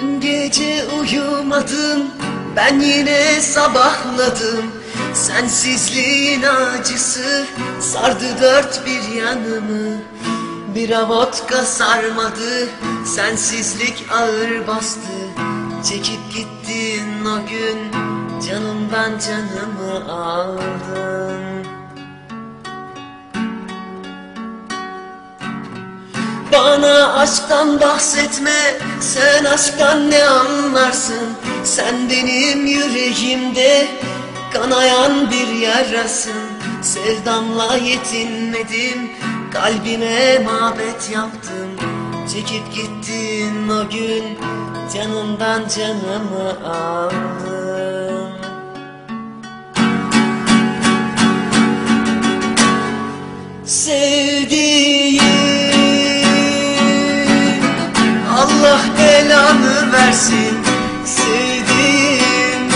Dün gece uyumadım ben yine sabahladım. Sensizliğin acısı sardı dört bir yanımı. Bir vodka sarmadı sensizlik ağır bastı. Çekip gittin o gün canımdan canımı aldın. Bana aşktan bahsetme Sen aşktan ne anlarsın? Sen benim yüreğimde Kanayan bir yarasın. Sevdamla yetinmedim Kalbime mabet yaptım Çekip gittin o gün Canımdan canımı aldın. Sevdiğim versin Sevdiğim.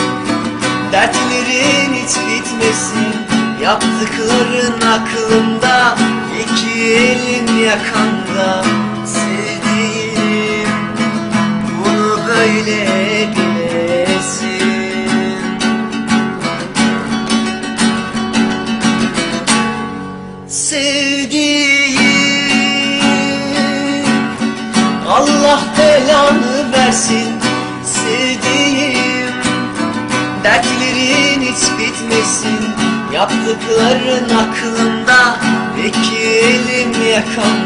Dertlerin hiç bitmesin Yaptıkların aklımda iki elin yakanda Sevdiğim. Bunu böyle bilesin. Sevdiğim Allah belanı versin Sevdiğim. Dertlerin hiç bitmesin Yaptıkların aklımda İki elim Sevdiğim